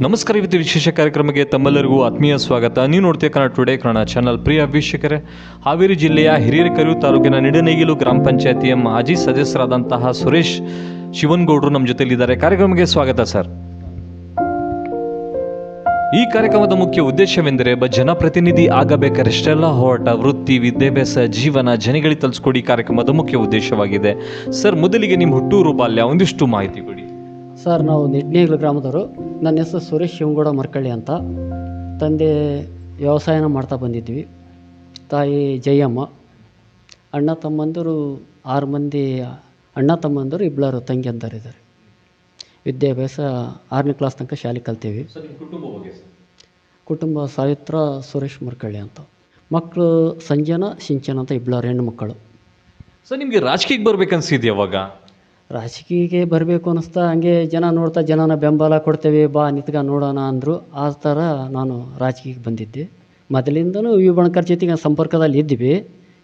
ನಮಸ್ಕಾರ ಇವತ್ತು ವಿಶೇಷ ಕಾರ್ಯಕ್ರಮಕ್ಕೆ ತಮ್ಮೆಲ್ಲರಿಗೂ ಆತ್ಮೀಯ ಸ್ವಾಗತ. ನೀವು ನೋಡ್ತೀವಿ ಕನ್ನಡ ಟುಡೇ ಕನ್ನಡ ಚಾನಲ್ ಪ್ರಿಯ ವೀಕ್ಷಕರೇ, ಹಾವೇರಿ ಜಿಲ್ಲೆಯ ಹಿರಿಯರಕರು ತಾಲೂಕಿನ ನಿಡನೇಗಿಲು ಗ್ರಾಮ ಪಂಚಾಯತಿಯ ಮಾಜಿ ಸದಸ್ಯರಾದಂತಹ ಸುರೇಶ್ ಶಿವನ್ಗೌಡರು ನಮ್ಮ ಜೊತೆಯಲ್ಲಿದ್ದಾರೆ. ಕಾರ್ಯಕ್ರಮಕ್ಕೆ ಸ್ವಾಗತ, ಸರ್. ಈ ಕಾರ್ಯಕ್ರಮದ ಮುಖ್ಯ ಉದ್ದೇಶವೆಂದರೆ ಒಬ್ಬ ಜನಪ್ರತಿನಿಧಿ ಆಗಬೇಕಾರೆಷ್ಟೆಲ್ಲ ಹೋರಾಟ, ವೃತ್ತಿ, ವಿದ್ಯಾಭ್ಯಾಸ, ಜೀವನ, ಜನಗಳಿಗೆ ತಲುಸ್ಕೊಡಿ ಕಾರ್ಯಕ್ರಮದ ಮುಖ್ಯ ಉದ್ದೇಶವಾಗಿದೆ. ಸರ್, ಮೊದಲಿಗೆ ನಿಮ್ಮ ಹುಟ್ಟೂರು ಬಾಲ್ಯ, ಒಂದಿಷ್ಟು ಮಾಹಿತಿ ಕೊಡಿ. ಸರ್, ನಾವು ನಿಡ್ನೇಗ್ಲು ಗ್ರಾಮದವರು. ನನ್ನ ಹೆಸರು ಸುರೇಶ್ ಶಿವಗೌಡ ಮರ್ಕಳ್ಳಿ ಅಂತ. ತಂದೆ ವ್ಯವಸಾಯನ ಮಾಡ್ತಾ ಬಂದಿದ್ವಿ. ತಾಯಿ ಜಯಮ್ಮ. ಅಣ್ಣ ತಮ್ಮಂದರು ಆರು ಮಂದಿ ಅಣ್ಣ ತಮ್ಮಂದರು ಇಬ್ಬರು ತಂಗಿಯಂದರಿದ್ದಾರೆ ವಿದ್ಯಾಭ್ಯಾಸ ಆರನೇ ಕ್ಲಾಸ್ ತನಕ ಶಾಲೆ ಕಲ್ತೀವಿ. ಕುಟುಂಬ ಸಾವಿತ್ರ ಸುರೇಶ್ ಮರ್ಕಳ್ಳಿ ಅಂತ. ಮಕ್ಕಳು ಸಂಜನಾ ಸಿಂಚನ ಅಂತ ಇಬ್ಬರು ಹೆಣ್ಣು ಮಕ್ಕಳು. ಸರ್ ನಿಮಗೆ ರಾಜಕೀಯಕ್ಕೆ ಬರ್ಬೇಕನ್ಸಿದ್ಯಾ ಅವಾಗ? ರಾಜಕೀಯಕ್ಕೆ ಬರಬೇಕು ಅನ್ನಿಸ್ತಾ ಹಂಗೆ ಜನ ನೋಡ್ತಾ ಜನನ ಬೆಂಬಲ ಕೊಡ್ತೇವೆ ಬಾ ನಿತ್ಗ ನೋಡೋಣ ಅಂದರು. ಆ ಥರ ನಾನು ರಾಜಕೀಯಕ್ಕೆ ಬಂದಿದ್ದೆ. ಮೊದಲಿಂದನೂ ವಿ ಬಣಕರ್ ಜೊತೆಗೆ ಸಂಪರ್ಕದಲ್ಲಿ ಇದ್ವಿ.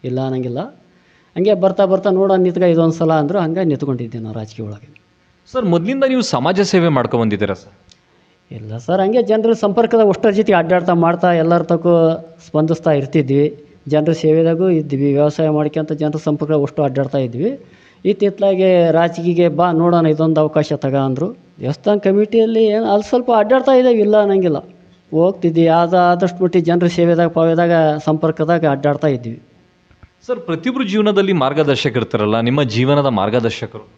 ಇಲ್ಲ ಅನ್ನಂಗಿಲ್ಲ. ಹಂಗೆ ಬರ್ತಾ ಬರ್ತಾ ನೋಡೋಣ ನಿತ್ಗ ಇದೊಂದು ಸಲ ಅಂದರು ಹಂಗೆ ನಿಂತ್ಕೊಂಡಿದ್ದೆ ನಾನು ರಾಜಕೀಯ ಒಳಗೆ. ಸರ್ ಮೊದಲಿಂದ ನೀವು ಸಮಾಜ ಸೇವೆ ಮಾಡ್ಕೊ ಬಂದಿದ್ದೀರಾ ಸರ್? ಇಲ್ಲ ಸರ್ ಹಂಗೆ ಜನರ ಸಂಪರ್ಕದ ಅಷ್ಟರ ಜೊತೆ ಅಡ್ಡಾಡ್ತಾ ಮಾಡ್ತಾ ಎಲ್ಲರ ತಕ್ಕೂ ಸ್ಪಂದಿಸ್ತಾ ಇರ್ತಿದ್ವಿ. ಜನರ ಸೇವೆದಾಗೂ ಇದ್ವಿ ವ್ಯವಸಾಯ ಮಾಡ್ಕೊಂತ ಜನರ ಸಂಪರ್ಕ ಅಷ್ಟು ಅಡ್ಡಾಡ್ತಾ ಇದ್ವಿ. ಇತ್ತಿತ್ತಲಾಗೆ ರಾಜಕೀಯಗೆ ಬಾ ನೋಡೋಣ ಇದೊಂದು ಅವಕಾಶ ತಗ ಅಂದರು. ದೇವಸ್ಥಾನ ಕಮಿಟಿಯಲ್ಲಿ ಏನು ಅಲ್ಲಿ ಸ್ವಲ್ಪ ಅಡ್ಡಾಡ್ತಾ ಇದ್ದೇವೆ ಇಲ್ಲ ಅನ್ನಂಗಿಲ್ಲ. ಹೋಗ್ತಿದ್ವಿ. ಆದ ಆದಷ್ಟು ಮಟ್ಟಿಗೆ ಜನರ ಸೇವೆದಾಗ ಪಾವೆದಾಗ ಸಂಪರ್ಕದಾಗ ಅಡ್ಡಾಡ್ತಾ ಇದ್ವಿ ಸರ್ ಪ್ರತಿಯೊಬ್ಬರು ಜೀವನದಲ್ಲಿ ಮಾರ್ಗದರ್ಶಕ ಇರ್ತಾರಲ್ಲ ನಿಮ್ಮ ಜೀವನದ ಮಾರ್ಗದರ್ಶಕರು?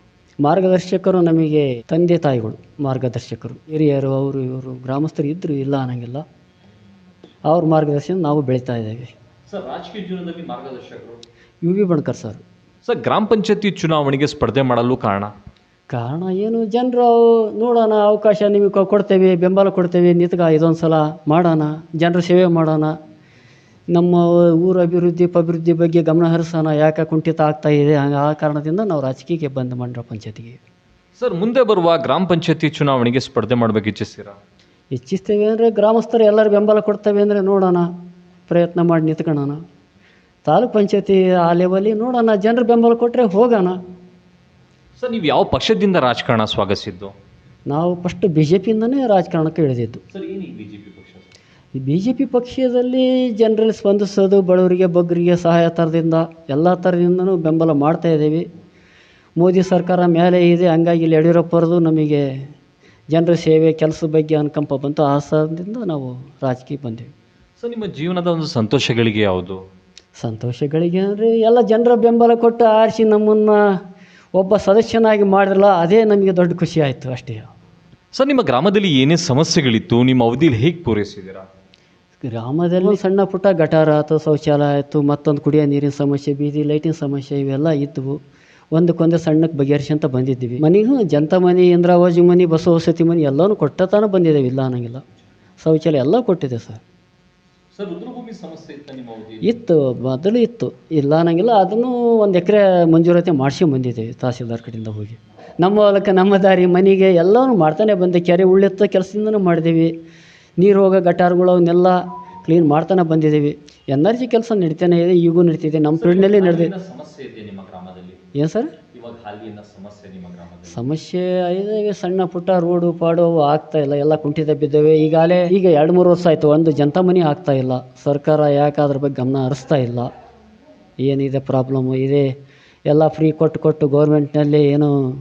ಮಾರ್ಗದರ್ಶಕರು ನಮಗೆ ತಂದೆ ತಾಯಿಗಳು ಮಾರ್ಗದರ್ಶಕರು. ಹಿರಿಯರು ಅವರು ಇವರು ಗ್ರಾಮಸ್ಥರು ಇದ್ದರು ಇಲ್ಲ ಅನ್ನಂಗಿಲ್ಲ. ಅವ್ರ ಮಾರ್ಗದರ್ಶನ ನಾವು ಬೆಳೀತಾ ಇದ್ದೇವೆ. ಸರ್ ರಾಜಕೀಯ ಜೀವನದಲ್ಲಿ ಮಾರ್ಗದರ್ಶಕರು? U V Bankar sir. Sir ಗ್ರಾಮ ಪಂಚಾಯತಿ ಚುನಾವಣೆಗೆ ಸ್ಪರ್ಧೆ ಮಾಡಲು ಕಾರಣ ಕಾರಣ ಏನು ಜನರು ನೋಡೋಣ ಅವಕಾಶ ನಿಮಗೆ ಕೊಡ್ತೇವೆ ಬೆಂಬಲ ಕೊಡ್ತೇವೆ ನಿತ್ಗ ಇದೊಂದು ಸಲ ಮಾಡೋಣ ಜನರ ಸೇವೆ ಮಾಡೋಣ ನಮ್ಮ ಊರ ಅಭಿವೃದ್ಧಿ ಅಭಿವೃದ್ಧಿ ಬಗ್ಗೆ ಗಮನ ಹರಿಸೋಣ ಯಾಕೆ ಕುಂಠಿತ ಆಗ್ತಾ ಇದೆ ಹಂಗೆ ಆ ಕಾರಣದಿಂದ ನಾವು ರಾಜಕೀಯಕ್ಕೆ ಬಂದು ಮಂಡ್ಯ ಪಂಚಾಯತಿಗೆ ಸರ್ ಮುಂದೆ ಬರುವ ಗ್ರಾಮ ಪಂಚಾಯತಿ ಚುನಾವಣೆಗೆ ಸ್ಪರ್ಧೆ ಮಾಡಬೇಕು ಇಚ್ಛಿಸ್ತೀರಾ ಇಚ್ಛಿಸ್ತೇವೆ ಅಂದರೆ ಗ್ರಾಮಸ್ಥರು ಎಲ್ಲರೂ ಬೆಂಬಲ ಕೊಡ್ತೇವೆ ಅಂದರೆ ನೋಡೋಣ ಪ್ರಯತ್ನ ಮಾಡಿ ನಿಂತ್ಕೊಳ್ಳೋಣ ತಾಲೂಕ್ ಪಂಚಾಯತಿ ಆ ಲೆವೆಲಿ ನೋಡೋಣ ಜನರು ಬೆಂಬಲ ಕೊಟ್ಟರೆ ಹೋಗೋಣ. ಸರ್ ನೀವು ಯಾವ ಪಕ್ಷದಿಂದ ರಾಜಕಾರಣ ಸ್ವಾಗತಿಸಿದ್ದು? ನಾವು ಫಸ್ಟ್ ಬಿ ಜೆ ಪಿಯಿಂದನೇ ರಾಜಕಾರಣಕ್ಕೆ ಇಳಿದಿದ್ದು ಈ ಬಿ ಜೆ ಪಿ ಪಕ್ಷದಲ್ಲಿ ಜನರಲ್ಲಿ ಸ್ಪಂದಿಸೋದು ಬಡವರಿಗೆ ಬಗ್ಗರಿಗೆ ಸಹಾಯ ಥರದಿಂದ ಎಲ್ಲ ಥರದಿಂದನೂ ಬೆಂಬಲ ಮಾಡ್ತಾ ಇದ್ದೀವಿ. ಮೋದಿ ಸರ್ಕಾರ ಮೇಲೆ ಇದೆ ಹಂಗಾಗಿ ಇಲ್ಲಿ ಯಡಿಯೂರಪ್ಪರದು ನಮಗೆ ಜನರ ಸೇವೆ ಕೆಲಸದ ಬಗ್ಗೆ ಅನುಕಂಪ ಬಂತು. ಆ ಸರದಿಂದ ನಾವು ರಾಜಕೀಯ ಬಂದೆವು. ಸರ್ ನಿಮ್ಮ ಜೀವನದ ಒಂದು ಸಂತೋಷಗಳಿಗೆ ಯಾವುದು? ಸಂತೋಷಗಳಿಗೆ ಅಂದರೆ ಎಲ್ಲ ಜನರ ಬೆಂಬಲ ಕೊಟ್ಟು ಆರಿಸಿ ನಮ್ಮನ್ನು ಒಬ್ಬ ಸದಸ್ಯನಾಗಿ ಮಾಡಿದ್ರಲ್ಲ ಅದೇ ನಮಗೆ ದೊಡ್ಡ ಖುಷಿ ಆಯಿತು ಅಷ್ಟೇ. ಸರ್ ನಿಮ್ಮ ಗ್ರಾಮದಲ್ಲಿ ಏನೇ ಸಮಸ್ಯೆಗಳಿತ್ತು? ನಿಮ್ಮ ಅವಧಿಯಲ್ಲಿ ಹೇಗೆ ಪೂರೈಸಿದ್ದೀರಾ? ಗ್ರಾಮದಲ್ಲಿ ಸಣ್ಣ ಪುಟ್ಟ ಗಟಾರ ಆಯಿತು ಶೌಚಾಲಯ ಆಯಿತು ಮತ್ತೊಂದು ಕುಡಿಯೋ ನೀರಿನ ಸಮಸ್ಯೆ ಬೀದಿ ಲೈಟಿನ ಸಮಸ್ಯೆ ಇವೆಲ್ಲ ಇದ್ದವು ಒಂದಕ್ಕೊಂದೇ ಸಣ್ಣಕ್ಕೆ ಬಗೆಹರಿಸ್ಕೊಂತ ಬಂದಿದ್ದೀವಿ. ಮನೆಗೂ ಜಂತ ಮನೆ ಇಂದ್ರಾವಾಜಿ ಮನೆ ಬಸವಸತಿ ಮನೆ ಎಲ್ಲನೂ ಕೊಟ್ಟತಾನ ಬಂದಿದ್ದೇವೆ ಇಲ್ಲ ಅನ್ನೋಂಗಿಲ್ಲ. ಶೌಚಾಲಯ ಎಲ್ಲ ಕೊಟ್ಟಿದೆ ಸರ್. ಇತ್ತ ಬದಲು ಇತ್ತು ಇಲ್ಲ ಅನ್ನಂಗಿಲ್ಲ ಅದನ್ನು ಒಂದು ಎಕರೆ ಮಂಜೂರಾತಿ ಮಾಡಿಸಿ ಬಂದಿದ್ದೀವಿ ತಹಸೀಲ್ದಾರ್ ಕಡೆಯಿಂದ ಹೋಗಿ. ನಮ್ಮ ಹೊಲಕ್ಕೆ ನಮ್ಮ ದಾರಿ ಮನೆಗೆ ಎಲ್ಲನೂ ಮಾಡ್ತಾನೆ ಬಂದೆ. ಕೆರೆ ಉಳ್ಳೆತ್ತ ಕೆಲಸದಿಂದನೂ ಮಾಡಿದ್ದೀವಿ ನೀರು ಹೋಗೋ ಗಟಾರ್ಗಳು ಅವನ್ನೆಲ್ಲ ಕ್ಲೀನ್ ಮಾಡ್ತಾನೆ ಬಂದಿದ್ದೀವಿ ಎನರ್ಜಿ ಕೆಲಸ ನಡೀತಾನೆ ಇದೆ ಈಗೂ ನಡೀತಿದೆ. ನಮ್ಮ ಫೀಲ್ಡ್ನಲ್ಲಿ ನಡೆದಿದೆ. ಏನು ಸರ್? ಸಮಸ್ಯೆ ನಿಮ್ಮ ಇದಾವೆ ಸಣ್ಣ ಪುಟ್ಟ ರೋಡು ಪಾಡು ಅವು ಆಗ್ತಾ ಇಲ್ಲ. ಎಲ್ಲ ಕುಂಠಿತ ಬಿದ್ದಾವೆ. ಈಗಾಗಲೇ ಈಗ ಎರಡು ಮೂರು ವರ್ಷ ಆಯಿತು. ಒಂದು ಜಂತ ಮನೆ ಆಗ್ತಾ ಇಲ್ಲ. ಸರ್ಕಾರ ಯಾಕೆ ಅದ್ರ ಬಗ್ಗೆ ಗಮನ ಹರಿಸ್ತಾ ಇಲ್ಲ? ಏನಿದೆ ಪ್ರಾಬ್ಲಮ್ಮು ಇದೆ ಎಲ್ಲ ಫ್ರೀ ಕೊಟ್ಟು ಕೊಟ್ಟು ಗೌರ್ಮೆಂಟ್ನಲ್ಲಿ ಏನು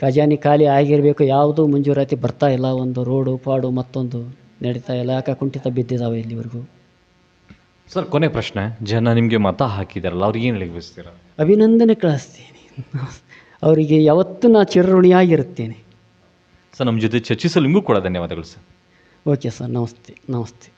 ಖಜಾನೆ ಖಾಲಿ ಆಗಿರಬೇಕು. ಯಾವುದೂ ಮಂಜೂರಾತಿ ಬರ್ತಾ ಇಲ್ಲ. ಒಂದು ರೋಡು ಪಾಡು ಮತ್ತೊಂದು ನಡೀತಾ ಇಲ್ಲ. ಯಾಕೆ ಕುಂಠಿತ ಬಿದ್ದಿದ್ದಾವೆ ಇಲ್ಲಿವರೆಗೂ? ಸರ್ ಕೊನೆ ಪ್ರಶ್ನೆ. ಜನ ನಿಮಗೆ ಮತ ಹಾಕಿದಾರಲ್ಲ ಅವ್ರಿಗೆ ಏನು ಹೇಳಿ ಬಯಸ್ತೀರಾ ಅಭಿನಂದನೆ ಕಳಿಸ್ತೀನಿ. ಅವರಿಗೆ ಯಾವತ್ತೂ ನಾ ಚಿರಋಣಿಯಾಗಿರುತ್ತೇನೆ. ಸರ್ ನಮ್ಮ ಜೊತೆ ಚರ್ಚಿಸಲು ನಿಮಗೂ ಕೂಡ ಧನ್ಯವಾದಗಳು ಸರ್. ಓಕೆ ಸರ್ ನಮಸ್ತೆ ನಮಸ್ತೆ.